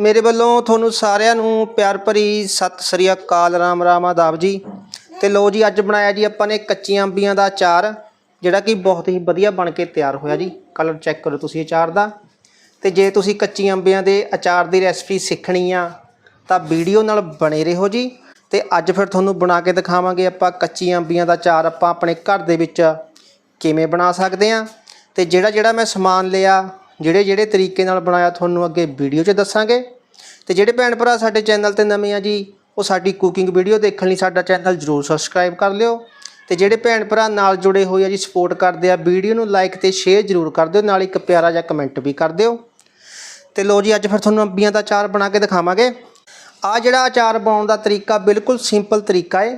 ਮੇਰੇ ਵੱਲੋਂ ਤੁਹਾਨੂੰ ਸਾਰਿਆਂ ਨੂੰ ਪਿਆਰ ਭਰੀ ਸਤਿ ਸ੍ਰੀ ਅਕਾਲ, ਰਾਮ ਰਾਮ, ਆਦਾਬ ਜੀ। ਤੇ ਲੋ ਜੀ, ਅੱਜ ਬਣਾਇਆ ਜੀ ਆਪਾਂ ਨੇ ਕੱਚੀਆਂ ਅੰਬੀਆਂ ਦਾ ਅਚਾਰ, ਜਿਹੜਾ ਕਿ ਬਹੁਤ ਹੀ ਵਧੀਆ ਬਣ ਕੇ ਤਿਆਰ ਹੋਇਆ ਜੀ। ਕਲਰ ਚੈੱਕ ਕਰੋ ਤੁਸੀਂ ਅਚਾਰ ਦਾ। ਤੇ ਜੇ ਤੁਸੀਂ ਕੱਚੀਆਂ ਅੰਬੀਆਂ ਦੇ ਅਚਾਰ ਦੀ ਰੈਸਪੀ ਸਿੱਖਣੀ ਆ, ਤਾਂ ਵੀਡੀਓ ਨਾਲ ਬਣੇ ਰਹੋ ਜੀ। ਤੇ ਅੱਜ ਫਿਰ ਤੁਹਾਨੂੰ ਬਣਾ ਕੇ ਦਿਖਾਵਾਂਗੇ ਆਪਾਂ ਕੱਚੀਆਂ ਅੰਬੀਆਂ ਦਾ ਅਚਾਰ ਆਪਾਂ ਆਪਣੇ ਘਰ ਦੇ ਵਿੱਚ ਕਿਵੇਂ ਬਣਾ ਸਕਦੇ ਆ। ਤੇ ਜਿਹੜਾ ਜਿਹੜਾ ਮੈਂ ਸਮਾਨ ਲਿਆ ਜਿਹੜੇ ਜਿਹੜੇ ਤਰੀਕੇ ਨਾਲ ਬਣਾਇਆ ਤੁਹਾਨੂੰ ਅੱਗੇ ਵੀਡੀਓ 'ਚ ਦੱਸਾਂਗੇ। ਤੇ ਜਿਹੜੇ ਭੈਣ ਭਰਾ ਸਾਡੇ ਚੈਨਲ ਤੇ ਨਵੇਂ ਆ ਜੀ, ਉਹ ਸਾਡੀ ਕੁਕਿੰਗ ਵੀਡੀਓ ਦੇਖਣ ਲਈ ਸਾਡਾ ਚੈਨਲ ਜਰੂਰ ਸਬਸਕ੍ਰਾਈਬ ਕਰ ਲਿਓ। ਤੇ ਜਿਹੜੇ ਭੈਣ ਭਰਾ ਨਾਲ ਜੁੜੇ ਹੋਏ ਆ ਜੀ ਸਪੋਰਟ ਕਰਦੇ ਆ, ਵੀਡੀਓ ਨੂੰ ਲਾਈਕ ਤੇ ਸ਼ੇਅਰ ਜਰੂਰ ਕਰ ਦਿਓ, ਨਾਲ ਇੱਕ ਪਿਆਰਾ ਜਿਹਾ ਕਮੈਂਟ ਵੀ ਕਰ ਦਿਓ। ਤੇ ਲੋ ਜੀ, ਅੱਜ ਫਿਰ ਤੁਹਾਨੂੰ ਅੰਬੀਆਂ ਦਾ ਅਚਾਰ ਬਣਾ ਕੇ ਦਿਖਾਵਾਂਗੇ। ਆ ਜਿਹੜਾ ਅਚਾਰ ਬਣਾਉਣ ਦਾ ਤਰੀਕਾ ਬਿਲਕੁਲ ਸਿੰਪਲ ਤਰੀਕਾ ਹੈ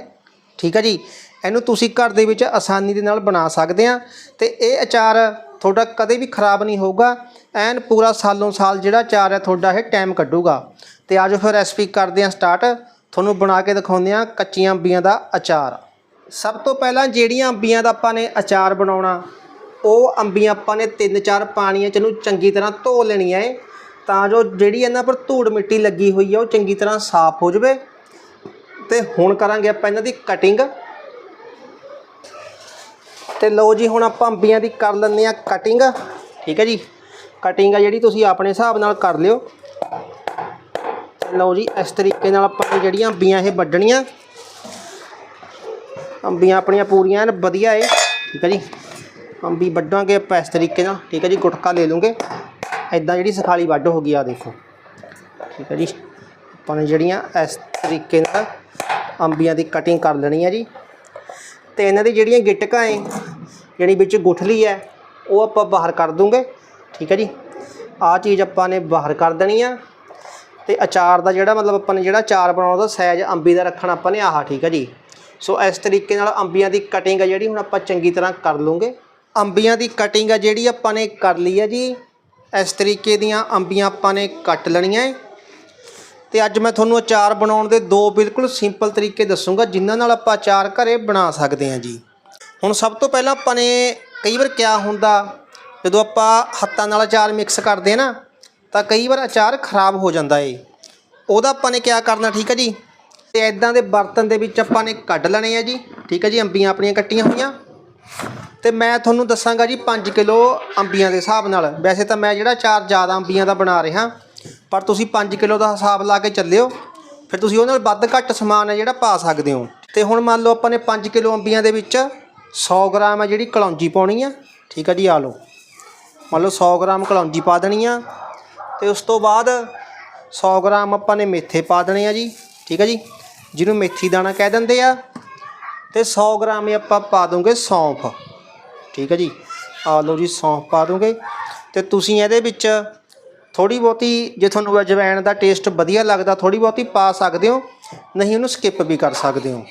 ਠੀਕ ਹੈ ਜੀ? ਇਹਨੂੰ ਤੁਸੀਂ ਘਰ ਦੇ ਵਿੱਚ ਆਸਾਨੀ ਦੇ ਨਾਲ ਬਣਾ ਸਕਦੇ ਆ। ਤੇ ਇਹ ਅਚਾਰ ਤੁਹਾਡਾ ਕਦੇ ਵੀ ਖਰਾਬ ਨਹੀਂ ਹੋਊਗਾ। ਐਨ ਪੂਰਾ ਸਾਲੋਂ ਸਾਲ ਜਿਹੜਾ ਅਚਾਰ ਹੈ ਤੁਹਾਡਾ, ਇਹ ਟਾਈਮ ਕੱਢੂਗਾ। ਤੇ ਆਜੋ ਫਿਰ ਰੈਸਪੀ ਕਰਦੇ ਹਾਂ ਸਟਾਰਟ ਤੁਹਾਨੂੰ ਬਣਾ ਕੇ ਦਿਖਾਉਂਦੇ ਹਾਂ ਕੱਚੀਆਂ ਅੰਬੀਆਂ ਦਾ ਅਚਾਰ। ਸਭ ਤੋਂ ਪਹਿਲਾਂ ਜਿਹੜੀਆਂ ਅੰਬੀਆਂ ਦਾ ਆਪਾਂ ਨੇ ਅਚਾਰ ਬਣਾਉਣਾ, ਉਹ ਅੰਬੀਆਂ ਆਪਾਂ ਨੇ ਤਿੰਨ ਚਾਰ ਪਾਣੀਆਂ ਚ ਇਹਨੂੰ ਚੰਗੀ ਤਰ੍ਹਾਂ ਧੋ ਲੈਣੀਆਂ ਏ। ਤਾਂ ਜੋ ਜਿਹੜੀ ਇਹਨਾਂ ਪਰ ਧੂੜ ਮਿੱਟੀ ਲੱਗੀ ਹੋਈ ਹੈ ਉਹ ਚੰਗੀ ਤਰ੍ਹਾਂ ਸਾਫ਼ ਹੋ ਜਾਵੇ। ਤੇ ਹੁਣ ਕਰਾਂਗੇ ਆਪਾਂ ਇਹਨਾਂ ਦੀ ਕਟਿੰਗ ਤੇ ਲਓ ਜੀ, ਹੁਣ ਆਪਾਂ ਅੰਬੀਆਂ ਦੀ ਕਰ ਲੈਂਦੇ ਆ ਕਟਿੰਗ ਠੀਕ ਹੈ ਜੀ? ਕਟਿੰਗ ਆ ਜਿਹੜੀ ਤੁਸੀਂ ਆਪਣੇ ਹਿਸਾਬ ਨਾਲ ਕਰ ਲਿਓ। ਲਓ ਜੀ, ਇਸ ਤਰੀਕੇ ਨਾਲ ਆਪਾਂ ਜਿਹੜੀਆਂ ਅੰਬੀਆਂ ਇਹ ਵੱਢਣੀਆਂ। ਅੰਬੀਆਂ ਆਪਣੀਆਂ ਪੂਰੀਆਂ ਐਨ ਵਧੀਆ ਏ ਠੀਕ ਹੈ ਜੀ? ਅੰਬੀ ਵੱਢਾਂਗੇ ਆਪਾਂ ਇਸ ਤਰੀਕੇ ਨਾਲ। ਠੀਕ ਹੈ ਜੀ, ਗੁਟਕਾ ਲੈ ਲੂੰਗੇ। ਐਦਾਂ ਜਿਹੜੀ ਸਖਾਲੀ ਵੱਢ ਹੋ ਗਈ ਆ, ਦੇਖੋ। ਠੀਕ ਹੈ ਜੀ? ਆਪਾਂ ਨੇ ਜਿਹੜੀਆਂ ਇਸ ਤਰੀਕੇ ਨਾਲ ਅੰਬੀਆਂ ਦੀ ਕਟਿੰਗ ਕਰ ਲੈਣੀ ਹੈ ਜੀ। ਤੇ ਇਹਨਾਂ ਦੀ ਜਿਹੜੀਆਂ ਗਿਟਕਾਂ ਏ ਜਿਹੜੀ ਵਿੱਚ ਗੁਠਲੀ ਹੈ, ਉਹ ਆਪਾਂ ਬਾਹਰ ਕਰ ਦੂੰਗੇ। ਠੀਕ ਹੈ ਜੀ? ਆਹ ਚੀਜ਼ ਆਪਾਂ ਨੇ ਬਾਹਰ ਕਰ ਦੇਣੀ ਆ। ਤੇ ਅਚਾਰ ਦਾ ਜਿਹੜਾ ਮਤਲਬ ਆਪਾਂ ਨੇ ਜਿਹੜਾ ਅਚਾਰ ਬਣਾਉਣਾ, ਉਹਦਾ ਸਾਈਜ਼ ਅੰਬੀ ਦਾ ਰੱਖਣਾ ਆਪਾਂ ਨੇ ਆਹ, ਠੀਕ ਹੈ ਜੀ? ਸੋ ਇਸ ਤਰੀਕੇ ਨਾਲ ਅੰਬੀਆਂ ਦੀ ਕਟਿੰਗ ਆ ਜਿਹੜੀ, ਹੁਣ ਆਪਾਂ ਚੰਗੀ ਤਰ੍ਹਾਂ ਕਰ ਲੂੰਗੇ। ਅੰਬੀਆਂ ਦੀ ਕਟਿੰਗ ਆ ਜਿਹੜੀ ਆਪਾਂ ਨੇ ਕਰ ਲਈ ਹੈ ਜੀ। ਇਸ ਤਰੀਕੇ ਦੀਆਂ ਅੰਬੀਆਂ ਆਪਾਂ ਨੇ ਕੱਟ ਲੈਣੀਆਂ ਏ। ਤੇ ਅੱਜ ਮੈਂ ਤੁਹਾਨੂੰ ਅਚਾਰ ਬਣਾਉਣ ਦੇ ਦੋ ਬਿਲਕੁਲ ਸਿੰਪਲ ਤਰੀਕੇ ਦੱਸੂਗਾ, ਜਿਨ੍ਹਾਂ ਨਾਲ ਆਪਾਂ ਅਚਾਰ ਘਰੇ ਬਣਾ ਸਕਦੇ ਹਾਂ ਜੀ। ਹੁਣ ਸਭ ਤੋਂ ਪਹਿਲਾਂ ਆਪਾਂ ਨੇ ਕਈ ਵਾਰ ਕਿਆ ਹੁੰਦਾ, ਜਦੋਂ ਆਪਾਂ ਹੱਥਾਂ ਨਾਲ ਅਚਾਰ ਮਿਕਸ ਕਰਦੇ ਨਾ, ਤਾਂ ਕਈ ਵਾਰ ਅਚਾਰ ਖਰਾਬ ਹੋ ਜਾਂਦਾ ਏ। ਉਹਦਾ ਆਪਾਂ ਨੇ ਕਿਆ ਕਰਨਾ, ਠੀਕ ਹੈ ਜੀ? ਤੇ ਐਦਾਂ ਦੇ ਬਰਤਨ ਦੇ ਵਿੱਚ ਆਪਾਂ ਨੇ ਕੱਢ ਲੈਣੇ ਆ ਜੀ, ਠੀਕ ਹੈ ਜੀ? ਅੰਬੀਆਂ ਆਪਣੀਆਂ ਕੱਟੀਆਂ ਹੋਈਆਂ। ਤੇ ਮੈਂ ਤੁਹਾਨੂੰ ਦੱਸਾਂਗਾ ਜੀ 5 ਕਿਲੋ ਅੰਬੀਆਂ ਦੇ ਹਿਸਾਬ ਨਾਲ। ਵੈਸੇ ਤਾਂ ਮੈਂ ਜਿਹੜਾ ਚਾਰ ਜ਼ਿਆਦਾ ਅੰਬੀਆਂ ਦਾ ਬਣਾ ਰਿਹਾ, ਪਰ ਤੁਸੀਂ 5 ਕਿਲੋ ਦਾ ਹਿਸਾਬ ਲਾ ਕੇ ਚੱਲਿਓ। ਫਿਰ ਤੁਸੀਂ ਉਹਦੇ ਨਾਲ ਵੱਧ ਘੱਟ ਸਮਾਨ ਹੈ ਜਿਹੜਾ ਪਾ ਸਕਦੇ ਹੋ। ਤੇ ਹੁਣ ਮੰਨ ਲਓ ਆਪਾਂ ਨੇ 5 ਕਿਲੋ ਅੰਬੀਆਂ ਦੇ ਵਿੱਚ 100 ਗ੍ਰਾਮ ਆ ਜਿਹੜੀ ਕਲੌਂਜੀ ਪਾਉਣੀ ਆ। ਠੀਕ ਆ ਜੀ, ਆ ਲਓ। ਮੰਨ ਲਓ 100 ਗ੍ਰਾਮ ਕਲੌਂਜੀ ਪਾ ਦੇਣੀ ਆ। ਤੇ ਉਸ ਤੋਂ ਬਾਅਦ 100 ਗ੍ਰਾਮ ਆਪਾਂ ਨੇ ਮੇਥੇ ਪਾ ਦੇਣੇ ਆ ਜੀ। ਠੀਕ ਹੈ ਜੀ, ਜਿਹਨੂੰ ਮੇਥੀ ਦਾਣਾ ਕਹਿ ਦਿੰਦੇ ਆ। ਤੇ 100 ਗ੍ਰਾਮ ਹੀ ਆਪਾਂ ਪਾ ਦੋਗੇ ਸੌਂਫ। ਠੀਕ ਹੈ ਜੀ, ਆ ਲਓ ਜੀ, ਸੌਂਫ ਪਾ ਦੋਗੇ। ਤੇ ਤੁਸੀਂ ਇਹਦੇ ਵਿੱਚ ਥੋੜੀ ਬਹੁਤੀ, ਜੇ ਤੁਹਾਨੂੰ ਅਜਵਾਇਣ ਦਾ ਟੇਸਟ ਵਧੀਆ ਲੱਗਦਾ ਥੋੜੀ ਬਹੁਤੀ ਪਾ ਸਕਦੇ ਹੋ। ਨਹੀਂ, ਉਹਨੂੰ ਸਕਿਪ ਵੀ ਕਰ ਸਕਦੇ ਹੋ।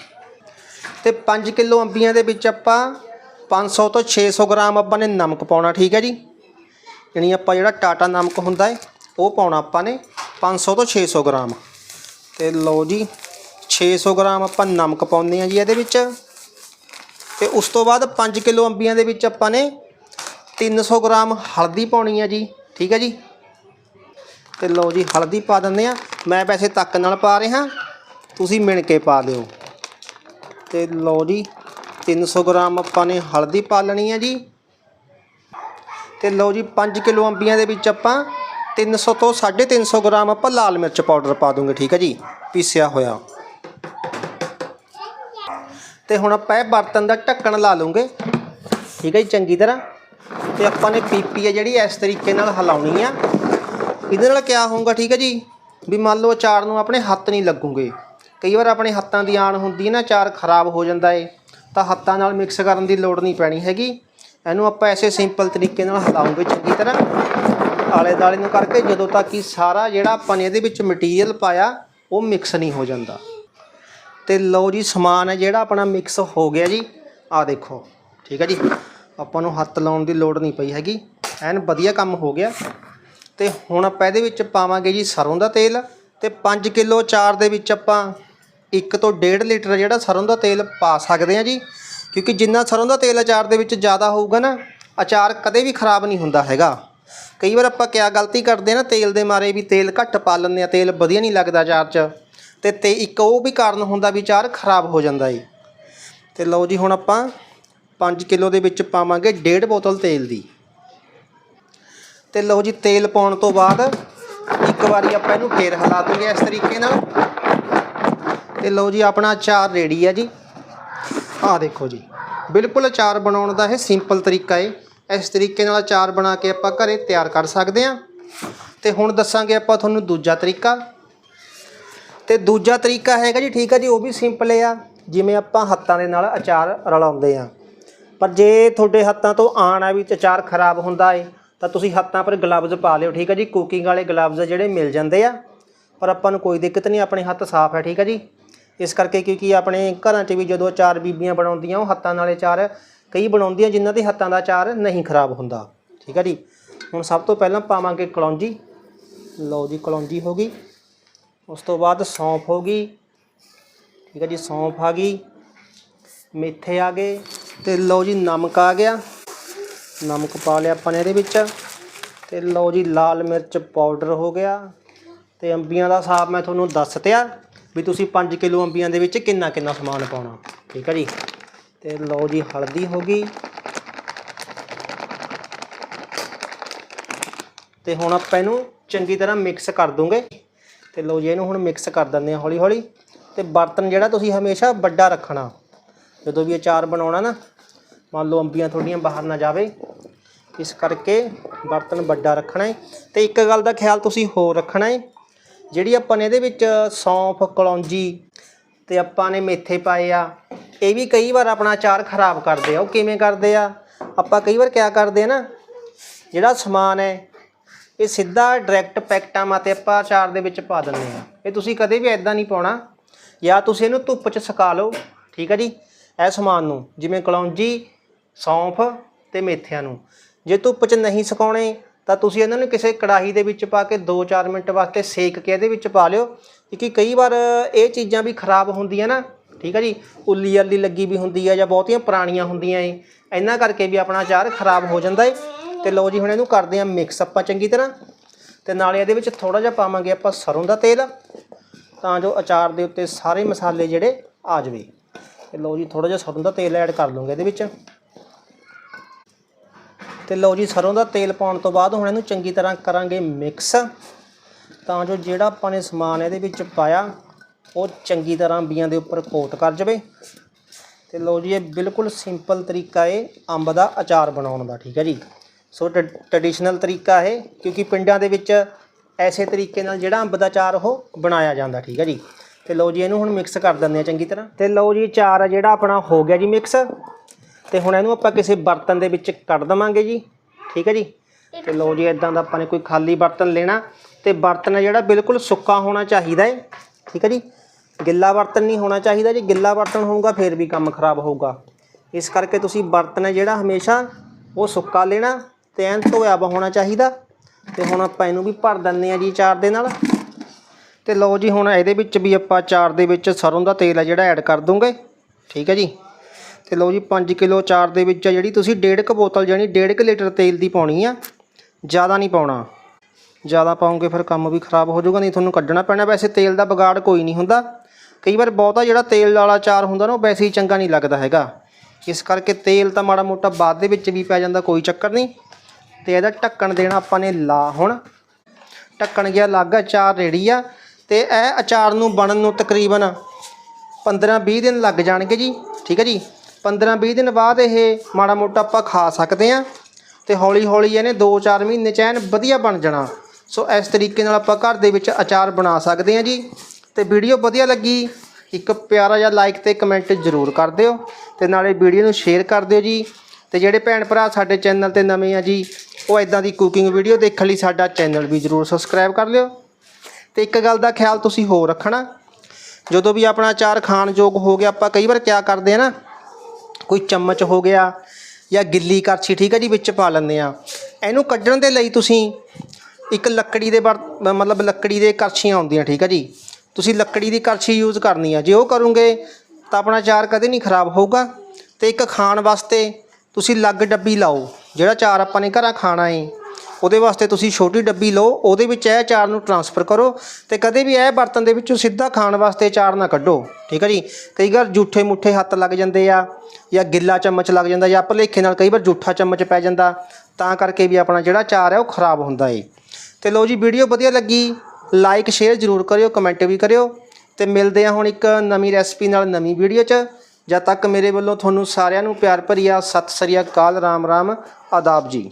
ਤੇ 5 ਕਿਲੋ ਅੰਬੀਆਂ ਦੇ ਵਿੱਚ ਆਪਾਂ 500 ਤੋਂ 600 ਗ੍ਰਾਮ ਆਪਾਂ ਨੇ ਨਮਕ ਪਾਉਣਾ, ਠੀਕ ਹੈ ਜੀ? ਯਾਨੀ ਆਪਾਂ ਜਿਹੜਾ ਟਾਟਾ ਨਮਕ ਹੁੰਦਾ ਹੈ, ਉਹ ਪਾਉਣਾ ਆਪਾਂ ਨੇ 500 ਤੋਂ 600 ਗ੍ਰਾਮ। ਤੇ ਲਓ ਜੀ 600 ਗ੍ਰਾਮ ਆਪਾਂ ਨਮਕ ਪਾਉਂਦੇ ਆ ਜੀ ਇਹਦੇ ਵਿੱਚ। ਤੇ ਉਸ ਤੋਂ ਬਾਅਦ 5 ਕਿਲੋ ਅੰਬੀਆਂ ਦੇ ਵਿੱਚ ਆਪਾਂ ਨੇ 300 ਗ੍ਰਾਮ ਹਲਦੀ ਪਾਉਣੀ ਆ ਜੀ, ਠੀਕ ਹੈ ਜੀ? ਤੇ ਲਓ ਜੀ, ਹਲਦੀ ਪਾ ਦਿੰਦੇ ਆ ਮੈਂ ਵੈਸੇ ਤੱਕ ਨਾਲ ਪਾ ਰਿਹਾ, ਤੁਸੀਂ ਮਿਣ ਕੇ ਪਾ ਦਿਓ। ਤੇ ਲਓ ਜੀ 300 ਗ੍ਰਾਮ ਆਪਾਂ ਨੇ ਹਲਦੀ ਪਾ ਲੈਣੀ ਹੈ ਜੀ। ਤੇ ਲਓ ਜੀ 5 ਕਿਲੋ ਅੰਬੀਆਂ ਦੇ ਵਿੱਚ ਆਪਾਂ 300 ਤੋਂ 350 ਗ੍ਰਾਮ ਆਪਾਂ ਲਾਲ ਮਿਰਚ ਪਾਊਡਰ ਪਾ ਦੂੰਗੇ, ਠੀਕ ਹੈ ਜੀ, ਪੀਸਿਆ ਹੋਇਆ। ਤੇ ਹੁਣ ਆਪਾਂ ਇਹ ਬਰਤਨ ਦਾ ਢੱਕਣ ਲਾ ਲੂੰਗੇ, ਠੀਕ ਹੈ ਜੀ, ਚੰਗੀ ਤਰ੍ਹਾਂ। ਤੇ ਆਪਾਂ ਨੇ ਪੀਪੀ ਹੈ ਜਿਹੜੀ ਇਸ ਤਰੀਕੇ ਨਾਲ ਹਿਲਾਉਣੀ ਆ। ਇਹਦੇ ਨਾਲ ਕਿਆ ਹੋਊਗਾ, ਠੀਕ ਹੈ ਜੀ, ਵੀ ਮੰਨ ਲਓ ਅਚਾਰ ਨੂੰ ਆਪਣੇ ਹੱਥ ਨਹੀਂ ਲੱਗੂਗੇ। ਕਈ ਵਾਰ ਆਪਣੇ ਹੱਥਾਂ ਦੀ ਆਣ ਹੁੰਦੀ ਹੈ ਨਾ, ਚਾਰ ਖਰਾਬ ਹੋ ਜਾਂਦਾ ਏ, ਤਾਂ ਹੱਥਾਂ ਨਾਲ ਮਿਕਸ ਕਰਨ ਦੀ ਲੋੜ ਨਹੀਂ ਪੈਣੀ ਹੈਗੀ। ਇਹਨੂੰ ਆਪਾਂ ਐਸੇ ਸਿੰਪਲ ਤਰੀਕੇ ਨਾਲ ਹਿਲਾਉਂਗੇ ਚੰਗੀ ਤਰ੍ਹਾਂ। ਆਲੇ ਦਾਲੇ ਨੂੰ ਕਰਕੇ ਜਦੋਂ ਤੱਕ ਕਿ ਸਾਰਾ ਜਿਹੜਾ ਆਪਾਂ ਨੇ ਇਹਦੇ ਵਿੱਚ ਮਟੀਰੀਅਲ ਪਾਇਆ, ਉਹ ਮਿਕਸ ਨਹੀਂ ਹੋ ਜਾਂਦਾ। ਤੇ ਲਓ ਜੀ, ਸਮਾਨ ਹੈ ਜਿਹੜਾ ਆਪਣਾ ਮਿਕਸ ਹੋ ਗਿਆ ਜੀ। ਆ ਦੇਖੋ, ਠੀਕ ਹੈ ਜੀ। ਆਪਾਂ ਨੂੰ ਹੱਥ ਲਾਉਣ ਦੀ ਲੋੜ ਨਹੀਂ ਪਈ ਹੈਗੀ। ਐਨ ਵਧੀਆ ਕੰਮ ਹੋ ਗਿਆ। ਤੇ ਹੁਣ ਆਪਾਂ ਇਹਦੇ ਵਿੱਚ ਪਾਵਾਂਗੇ ਜੀ ਸਰੋਂ ਦਾ ਤੇਲ। ਤੇ 5 ਕਿਲੋ ਚਾਰ ਦੇ ਵਿੱਚ ਆਪਾਂ 1 ਤੋਂ 1.5 ਲੀਟਰ ਜਿਹੜਾ ਸਰੋਂ ਦਾ ਤੇਲ ਪਾ ਸਕਦੇ ਹਾਂ ਜੀ, ਕਿਉਂਕਿ ਜਿੰਨਾ ਸਰੋਂ ਦਾ ਤੇਲ ਅਚਾਰ ਦੇ ਵਿੱਚ ਜ਼ਿਆਦਾ ਹੋਊਗਾ ਨਾ, ਅਚਾਰ ਕਦੇ ਵੀ ਖਰਾਬ ਨਹੀਂ ਹੁੰਦਾ ਹੈਗਾ। ਕਈ ਵਾਰ ਆਪਾਂ ਕਿਆ ਗਲਤੀ ਕਰਦੇ ਆ ਨਾ ਤੇਲ ਦੇ ਮਾਰੇ ਵੀ ਤੇਲ ਘੱਟ ਪਾ ਲੈਂਦੇ ਆ ਤੇਲ ਵਧੀਆ ਨਹੀਂ ਲੱਗਦਾ ਅਚਾਰ 'ਚ, ਤੇ ਤੇ ਇੱਕ ਉਹ ਵੀ ਕਾਰਨ ਹੁੰਦਾ ਵੀ ਅਚਾਰ ਖਰਾਬ ਹੋ ਜਾਂਦਾ ਏ। ਤੇ ਲਓ ਜੀ ਹੁਣ ਆਪਾਂ 5 ਕਿਲੋ ਦੇ ਵਿੱਚ ਪਾਵਾਂਗੇ ਡੇਢ ਬੋਤਲ ਤੇਲ ਦੀ। ਤੇ ਲਓ ਜੀ ਤੇਲ ਪਾਉਣ ਤੋਂ ਬਾਅਦ ਇੱਕ ਵਾਰੀ ਆਪਾਂ ਇਹਨੂੰ ਫੇਰ ਹਿਲਾ ਦੂੰਗੇ ਇਸ ਤਰੀਕੇ ਨਾਲ। ਤੇ ਲਓ ਜੀ, ਆਪਣਾ ਅਚਾਰ ਰੈਡੀ ਆ ਜੀ। ਆਹ ਦੇਖੋ ਜੀ, ਬਿਲਕੁਲ ਅਚਾਰ ਬਣਾਉਣ ਦਾ ਇਹ ਸਿੰਪਲ ਤਰੀਕਾ ਹੈ ਇਸ ਤਰੀਕੇ ਨਾਲ ਅਚਾਰ ਬਣਾ ਕੇ ਆਪਾਂ ਘਰੇ ਤਿਆਰ ਕਰ ਸਕਦੇ ਹਾਂ ਤੇ ਹੁਣ ਦੱਸਾਂਗੇ ਆਪਾਂ ਤੁਹਾਨੂੰ ਦੂਜਾ ਤਰੀਕਾ। ਤੇ ਦੂਜਾ ਤਰੀਕਾ ਹੈਗਾ ਜੀ, ਠੀਕ ਆ ਜੀ, ਉਹ ਵੀ ਸਿੰਪਲ ਆ। ਜਿਵੇਂ ਆਪਾਂ ਹੱਥਾਂ ਦੇ ਨਾਲ ਅਚਾਰ ਰਲਾਉਂਦੇ ਆ। ਪਰ ਜੇ ਤੁਹਾਡੇ ਹੱਥਾਂ ਤੋਂ ਆਣ ਆ ਵੀ ਅਚਾਰ ਖਰਾਬ ਹੁੰਦਾ ਏ, ਤਾਂ ਤੁਸੀਂ ਹੱਥਾਂ ਪਰ ਗਲਵਜ਼ ਪਾ ਲਿਓ, ਠੀਕ ਆ ਜੀ। ਕੁਕਿੰਗ ਵਾਲੇ ਗਲਵਜ਼ ਜਿਹੜੇ ਮਿਲ ਜਾਂਦੇ ਆ। ਪਰ ਆਪਾਂ ਨੂੰ ਕੋਈ ਦਿੱਕਤ ਨਹੀਂ, ਆਪਣੇ ਹੱਥ ਸਾਫ਼ ਹੈ ਠੀਕ ਹੈ ਜੀ। ਇਸ ਕਰਕੇ ਕਿਉਂਕਿ ਆਪਣੇ ਘਰਾਂ 'ਚ ਵੀ ਜਦੋਂ ਚਾਰ ਬੀਬੀਆਂ ਬਣਾਉਂਦੀਆਂ, ਉਹ ਹੱਥਾਂ ਨਾਲੇ ਚਾਰ ਕਈ ਬਣਾਉਂਦੀਆਂ ਜਿਨ੍ਹਾਂ ਦੇ ਹੱਥਾਂ ਦਾ ਚਾਰ ਨਹੀਂ ਖਰਾਬ ਹੁੰਦਾ। ਠੀਕ ਹੈ ਜੀ? ਹੁਣ ਸਭ ਤੋਂ ਪਹਿਲਾਂ ਪਾਵਾਂਗੇ ਕਲੌਂਜੀ। ਲਓ ਜੀ, ਕਲੌਂਜੀ ਹੋ ਗਈ। ਉਸ ਤੋਂ ਬਾਅਦ ਸੌਂਫ ਹੋ ਗਈ। ਠੀਕ ਹੈ ਜੀ, ਸੌਂਫ ਆ ਗਈ। ਮੇਥੇ ਆ ਗਏ ਤੇ ਲਓ ਜੀ, ਨਮਕ ਆ ਗਿਆ। ਨਮਕ ਪਾ ਲਿਆ ਆਪਾਂ ਨੇ ਇਹਦੇ ਵਿੱਚ। ਤੇ ਲਓ ਜੀ, ਲਾਲ ਮਿਰਚ ਪਾਊਡਰ ਹੋ ਗਿਆ। ਤੇ ਅੰਬੀਆਂ ਦਾ ਹਿਸਾਬ ਮੈਂ ਤੁਹਾਨੂੰ ਦੱਸ ਤਿਆ। ਵੀ ਤੁਸੀਂ 5 ਕਿਲੋ ਅੰਬੀਆਂ ਦੇ ਵਿੱਚ ਕਿੰਨਾ ਕਿੰਨਾ ਸਮਾਨ ਪਾਉਣਾ? ਠੀਕ ਹੈ ਜੀ? ਤੇ ਲਓ ਜੀ, ਹਲਦੀ ਹੋ ਗਈ। ਤੇ ਹੁਣ ਆਪਾਂ ਇਹਨੂੰ ਚੰਗੀ ਤਰ੍ਹਾਂ ਮਿਕਸ ਕਰ ਦੂੰਗੇ। ਤੇ ਲਓ ਜੀ, ਇਹਨੂੰ ਹੁਣ ਮਿਕਸ ਕਰ ਦਿੰਦੇ ਹਾਂ ਹੌਲੀ ਹੌਲੀ ਤੇ ਬਰਤਨ ਜਿਹੜਾ ਤੁਸੀਂ ਹਮੇਸ਼ਾ ਵੱਡਾ ਰੱਖਣਾ। ਜਦੋਂ ਵੀ ਅਚਾਰ ਬਣਾਉਣਾ ਨਾ, ਮੰਨ ਲਓ ਅੰਬੀਆਂ ਥੋੜੀਆਂ ਬਾਹਰ ਨਾ ਜਾਵੇ। ਇਸ ਕਰਕੇ ਬਰਤਨ ਵੱਡਾ ਰੱਖਣਾ ਹੈ। ਤੇ ਇੱਕ ਗੱਲ ਦਾ ਖਿਆਲ ਤੁਸੀਂ ਹੋਰ ਰੱਖਣਾ ਹੈ। ਜਿਹੜੀ ਆਪਾਂ ਨੇ ਇਹਦੇ ਵਿੱਚ ਸੌਂਫ, ਕਲੌਂਜੀ ਤੇ ਆਪਾਂ ਨੇ ਮੇਥੇ ਪਾਏ ਆ, ਇਹ ਵੀ ਕਈ ਵਾਰ ਆਪਣਾ ਅਚਾਰ ਖਰਾਬ ਕਰਦੇ ਆ। ਉਹ ਕਿਵੇਂ ਕਰਦੇ ਆ? ਆਪਾਂ ਕਈ ਵਾਰ ਕਿਆ ਕਰਦੇ ਆ ਨਾ, ਜਿਹੜਾ ਸਮਾਨ ਹੈ, ਇਹ ਸਿੱਧਾ ਡਾਇਰੈਕਟ ਪੈਕਟਾਂ ਮਾਤੇ ਆਪਾਂ ਅਚਾਰ ਦੇ ਵਿੱਚ ਪਾ ਦਿੰਦੇ ਆ। ਇਹ ਤੁਸੀਂ ਕਦੇ ਵੀ ਐਦਾਂ ਨਹੀਂ ਪਾਉਣਾ। ਜਾਂ ਤੁਸੀਂ ਇਹਨੂੰ ਧੁੱਪ 'ਚ ਸੁਕਾ ਲਓ, ਠੀਕ ਹੈ ਜੀ? ਇਹ ਸਮਾਨ ਨੂੰ, ਜਿਵੇਂ ਕਲੌਂਜੀ, ਸੌਂਫ ਤੇ ਮੇਥਿਆਂ ਨੂੰ। ਜੇ ਧੁੱਪ 'ਚ ਨਹੀਂ ਸੁਕਾਉਣੇ ਤਾਂ ਤੁਸੀਂ ਇਹਨਾਂ ਨੂੰ ਕਿਸੇ ਕੜਾਹੀ ਦੇ ਵਿੱਚ ਪਾ ਕੇ 2-4 ਮਿੰਟ ਵਾਸਤੇ ਸੇਕ ਕੇ ਇਹਦੇ ਵਿੱਚ ਪਾ ਲਿਓ। ਕਿਉਂਕਿ ਕਈ ਵਾਰ ਇਹ ਚੀਜ਼ਾਂ ਵੀ ਖਰਾਬ ਹੁੰਦੀਆਂ ਨਾ, ਠੀਕ ਹੈ ਜੀ? ਉੱਲੀ ਅੱਲੀ ਲੱਗੀ ਵੀ ਹੁੰਦੀ ਹੈ ਜਾਂ ਬਹੁਤੀਆਂ ਪੁਰਾਣੀਆਂ ਹੁੰਦੀਆਂ ਏ। ਇਹਨਾਂ ਕਰਕੇ ਵੀ ਆਪਣਾ ਅਚਾਰ ਖਰਾਬ ਹੋ ਜਾਂਦਾ ਏ। ਤੇ ਲਓ ਜੀ, ਹੁਣ ਇਹਨੂੰ ਕਰਦੇ ਹਾਂ ਮਿਕਸ ਆਪਾਂ ਚੰਗੀ ਤਰ੍ਹਾਂ। ਤੇ ਨਾਲੇ ਇਹਦੇ ਵਿੱਚ ਥੋੜਾ ਜਿਹਾ ਪਾਵਾਂਗੇ ਆਪਾਂ ਸਰੋਂ ਦਾ ਤੇਲ। ਤਾਂ ਜੋ ਅਚਾਰ ਦੇ ਉੱਤੇ ਸਾਰੇ ਮਸਾਲੇ ਜਿਹੜੇ ਆ ਜਾਵੇ। ਤੇ ਲਓ ਜੀ ਥੋੜਾ ਜਿਹਾ ਸਰੋਂ ਦਾ ਤੇਲ ਐਡ ਕਰ ਲਵਾਂਗੇ ਇਹਦੇ ਵਿੱਚ। ਤੇ ਲਓ ਜੀ, ਸਰੋਂ ਦਾ ਤੇਲ ਪਾਉਣ ਤੋਂ ਬਾਅਦ ਹੁਣ ਇਹਨੂੰ ਚੰਗੀ ਤਰ੍ਹਾਂ ਕਰਾਂਗੇ ਮਿਕਸ ਤਾਂ ਜੋ ਜਿਹੜਾ ਆਪਾਂ ਨੇ ਸਮਾਨ ਇਹਦੇ ਵਿੱਚ ਪਾਇਆ, ਉਹ ਚੰਗੀ ਤਰ੍ਹਾਂ ਅੰਬੀਆਂ ਦੇ ਉੱਪਰ ਕੋਟ ਕਰ ਜਾਵੇ। ਤੇ ਲਓ ਜੀ, ਇਹ ਬਿਲਕੁਲ ਸਿੰਪਲ ਤਰੀਕਾ ਹੈ ਅੰਬ ਦਾ ਅਚਾਰ ਬਣਾਉਣ ਦਾ, ਠੀਕ ਹੈ ਜੀ। ਸੋ ਟ੍ਰੈਡੀਸ਼ਨਲ ਤਰੀਕਾ ਹੈ ਕਿਉਂਕਿ ਪਿੰਡਾਂ ਦੇ ਵਿੱਚ ਐਸੇ ਤਰੀਕੇ ਨਾਲ ਜਿਹੜਾ ਅੰਬ ਦਾ ਅਚਾਰ ਉਹ ਬਣਾਇਆ ਜਾਂਦਾ, ਠੀਕ ਹੈ ਜੀ। ਤੇ ਲਓ ਜੀ, ਇਹਨੂੰ ਹੁਣ ਮਿਕਸ ਕਰ ਦਿੰਦੇ ਆ ਚੰਗੀ ਤਰ੍ਹਾਂ। ਤੇ ਲਓ ਜੀ, ਅਚਾਰ ਆ ਜਿਹੜਾ ਆਪਣਾ ਹੋ ਗਿਆ ਜੀ ਮਿਕਸ ਤੇ ਹੁਣ ਇਹਨੂੰ ਆਪਾਂ ਕਿਸੇ ਬਰਤਨ ਦੇ ਵਿੱਚ ਕੱਢ ਦਵਾਂਗੇ ਜੀ। ਠੀਕ ਹੈ ਜੀ? ਤੇ ਲਓ ਜੀ ਇਦਾਂ ਦਾ ਆਪਾਂ ਨੇ ਕੋਈ ਖਾਲੀ ਬਰਤਨ ਲੈਣਾ। ਤੇ ਬਰਤਨ ਹੈ ਜਿਹੜਾ ਬਿਲਕੁਲ ਸੁੱਕਾ ਹੋਣਾ ਚਾਹੀਦਾ ਹੈ ਠੀਕ ਹੈ ਜੀ? ਗਿੱਲਾ ਬਰਤਨ ਨਹੀਂ ਹੋਣਾ ਚਾਹੀਦਾ ਜੀ। ਗਿੱਲਾ ਬਰਤਨ ਹੋਊਗਾ, ਫਿਰ ਵੀ ਕੰਮ ਖਰਾਬ ਹੋਊਗਾ। ਇਸ ਕਰਕੇ ਤੁਸੀਂ ਬਰਤਨ ਹੈ ਜਿਹੜਾ ਹਮੇਸ਼ਾ ਉਹ ਸੁੱਕਾ ਲੈਣਾ, ਤੇ ਐਨ ਧੋਇਆ ਵਾ ਹੋਣਾ ਚਾਹੀਦਾ। ਤੇ ਹੁਣ ਆਪਾਂ ਇਹਨੂੰ ਵੀ ਭਰ ਦਿੰਦੇ ਆ ਜੀ ਚਾਰ ਦੇ ਨਾਲ। ਤੇ ਲਓ ਜੀ, ਹੁਣ ਇਹਦੇ ਵਿੱਚ ਵੀ ਆਪਾਂ ਚਾਰ ਦੇ ਵਿੱਚ ਸਰੋਂ ਦਾ ਤੇਲ ਆ ਜਿਹੜਾ ਐਡ ਕਰ ਦੂੰਗੇ। ਠੀਕ ਹੈ ਜੀ? ਤੇ ਲਓ ਜੀ 5 ਕਿਲੋ ਚਾਰ ਦੇ ਵਿੱਚ ਆ ਜਿਹੜੀ ਤੁਸੀਂ ਡੇਢ ਕੁ ਬੋਤਲ ਜਾਨੀ ਡੇਢ ਕੁ ਲੀਟਰ ਤੇਲ ਦੀ ਪਾਉਣੀ ਆ, ਜ਼ਿਆਦਾ ਨਹੀਂ ਪਾਉਣਾ। ਜ਼ਿਆਦਾ ਪਾਉਂਗੇ ਫਿਰ ਕੰਮ ਵੀ ਖਰਾਬ ਹੋ ਜਾਊਗਾ, ਨਹੀਂ ਤੁਹਾਨੂੰ ਕੱਢਣਾ ਪੈਣਾ। ਵੈਸੇ ਤੇਲ ਦਾ ਵਿਗਾੜ ਕੋਈ ਨਹੀਂ ਹੁੰਦਾ। ਕਈ ਵਾਰ ਬਹੁਤਾ ਜਿਹੜਾ ਤੇਲ ਵਾਲਾ ਚਾਰ ਹੁੰਦਾ ਨਾ, ਉਹ ਵੈਸੇ ਹੀ ਚੰਗਾ ਨਹੀਂ ਲੱਗਦਾ ਹੈਗਾ। ਇਸ ਕਰਕੇ ਤੇਲ ਤਾਂ ਮਾੜਾ ਮੋਟਾ ਬਾਅਦ ਦੇ ਵਿੱਚ ਵੀ ਪੈ ਜਾਂਦਾ, ਕੋਈ ਚੱਕਰ ਨਹੀਂ। ਤੇ ਇਹਦਾ ਢੱਕਣ ਦੇਣਾ ਆਪਾਂ ਨੇ ਲਾ ਹੁਣ। ਢੱਕਣ ਗਿਆ ਲੱਗ ਅਚਾਰ ਰੇੜੀ ਆ। ਤੇ ਇਹ ਅਚਾਰ ਨੂੰ ਬਣਨ ਨੂੰ ਤਕਰੀਬਨ 15-20 ਦਿਨ ਲੱਗ ਜਾਣਗੇ ਜੀ। ਠੀਕ ਹੈ ਜੀ? 15-20 ਦਿਨ ਬਾਅਦ ਇਹ ਮਾੜਾ ਮੋਟਾ ਆਪਾਂ ਖਾ ਸਕਦੇ ਆ ਤੇ ਹੌਲੀ ਹੌਲੀ ਇਹਨੇ 2-4 ਮਹੀਨੇ ਚ ਐਨ ਵਧੀਆ ਬਣ ਜਾਣਾ। ਸੋ ਇਸ ਤਰੀਕੇ ਨਾਲ ਆਪਾਂ ਘਰ ਦੇ ਵਿੱਚ ਅਚਾਰ ਬਣਾ ਸਕਦੇ ਆ ਜੀ। ਤੇ ਵੀਡੀਓ ਵਧੀਆ ਲੱਗੀ, ਇੱਕ ਪਿਆਰਾ ਜਿਹਾ ਲਾਈਕ ਤੇ ਕਮੈਂਟ ਜ਼ਰੂਰ ਕਰ ਦਿਓ ਤੇ ਨਾਲੇ ਵੀਡੀਓ ਨੂੰ ਸ਼ੇਅਰ ਕਰ ਦਿਓ ਜੀ। ਤੇ ਜਿਹੜੇ ਭੈਣ ਭਰਾ ਸਾਡੇ ਚੈਨਲ ਤੇ ਨਵੇਂ ਆ ਜੀ, ਉਹ ਇਦਾਂ ਦੀ ਕੁਕਿੰਗ ਵੀਡੀਓ ਦੇਖਣ ਲਈ ਸਾਡਾ ਚੈਨਲ ਵੀ ਜ਼ਰੂਰ ਸਬਸਕ੍ਰਾਈਬ ਕਰ ਲਿਓ। ਤੇ ਇੱਕ ਗੱਲ ਦਾ ਖਿਆਲ ਤੁਸੀਂ ਹੋਰ ਰੱਖਣਾ, ਜਦੋਂ ਵੀ ਆਪਣਾ ਅਚਾਰ ਖਾਣ ਯੋਗ ਹੋ ਗਿਆ, ਆਪਾਂ ਕਈ ਵਾਰ ਕਿਆ ਕਰਦੇ ਆ ਨਾ ਕੋਈ ਚਮਚ ਹੋ ਗਿਆ ਜਾਂ ਗਿੱਲੀ ਕਰਛੀ ਠੀਕ ਹੈ ਜੀ, ਵਿੱਚ ਪਾ ਲੈਂਦੇ ਆ ਇਹਨੂੰ ਕੱਢਣ ਦੇ ਲਈ ਤੁਸੀਂ ਇੱਕ ਲੱਕੜੀ ਦੇ ਬਰ- ਮਤਲਬ ਲੱਕੜੀ ਦੇ ਕਰਛੀਆਂ ਆਉਂਦੀਆਂ ਠੀਕ ਹੈ ਜੀ। ਤੁਸੀਂ ਲੱਕੜੀ ਦੀ ਕਰਛੀ ਯੂਜ਼ ਕਰਨੀ ਆ। ਜੇ ਉਹ ਕਰੋਗੇ ਤਾਂ ਆਪਣਾ ਚਾਰ ਕਦੇ ਨਹੀਂ ਖਰਾਬ ਹੋਊਗਾ। ਤੇ ਇੱਕ ਖਾਣ ਵਾਸਤੇ ਤੁਸੀਂ ਲੱਗ ਡੱਬੀ ਲਾਓ, ਜਿਹੜਾ ਚਾਰ ਆਪਾਂ ਨੇ ਘਰਾਂ ਖਾਣਾ ਏ। ਉਹਦੇ ਵਾਸਤੇ ਤੁਸੀਂ ਛੋਟੀ ਡੱਬੀ ਲਓ, ਉਹਦੇ ਵਿੱਚ ਇਹ ਚਾਰ ਨੂੰ ਟਰਾਂਸਫਰ ਕਰੋ ਤੇ ਕਦੇ ਵੀ ਇਹ ਬਰਤਨ ਦੇ ਵਿੱਚੋਂ ਸਿੱਧਾ ਖਾਣ ਵਾਸਤੇ ਚਾਰ ਨਾ ਕੱਢੋ, ਠੀਕ ਹੈ ਜੀ? ਕਈ ਵਾਰ ਜੂਠੇ ਮੁੱਠੇ ਹੱਥ ਲੱਗ ਜਾਂਦੇ ਆ ਜਾਂ ਗਿੱਲਾ ਚਮਚ ਲੱਗ ਜਾਂਦਾ ਜਾਂ ਭਲੇਖੇ ਨਾਲ ਕਈ ਵਾਰ ਜੂਠਾ ਚਮਚ ਪੈ ਜਾਂਦਾ, ਤਾਂ ਕਰਕੇ ਵੀ ਆਪਣਾ ਜਿਹੜਾ ਚਾਰ ਹੈ ਉਹ ਖਰਾਬ ਹੁੰਦਾ ਏ। ਤੇ ਲਓ ਜੀ, ਵੀਡੀਓ ਵਧੀਆ ਲੱਗੀ ਲਾਈਕ ਸ਼ੇਅਰ ਜ਼ਰੂਰ ਕਰਿਓ ਕਮੈਂਟ ਵੀ ਕਰਿਓ ਤੇ ਮਿਲਦੇ ਆ ਹੁਣ ਇੱਕ ਨਵੀਂ ਰੈਸਪੀ ਨਾਲ ਨਵੀਂ ਵੀਡੀਓ 'ਚ। ਜਦ ਤੱਕ ਮੇਰੇ ਵੱਲੋਂ ਤੁਹਾਨੂੰ ਸਾਰਿਆਂ ਨੂੰ ਪਿਆਰ ਭਰੀ ਆ ਸਤਿ ਸ੍ਰੀ ਅਕਾਲ ਰਾਮ ਰਾਮ ਆਦਾਬ ਜੀ।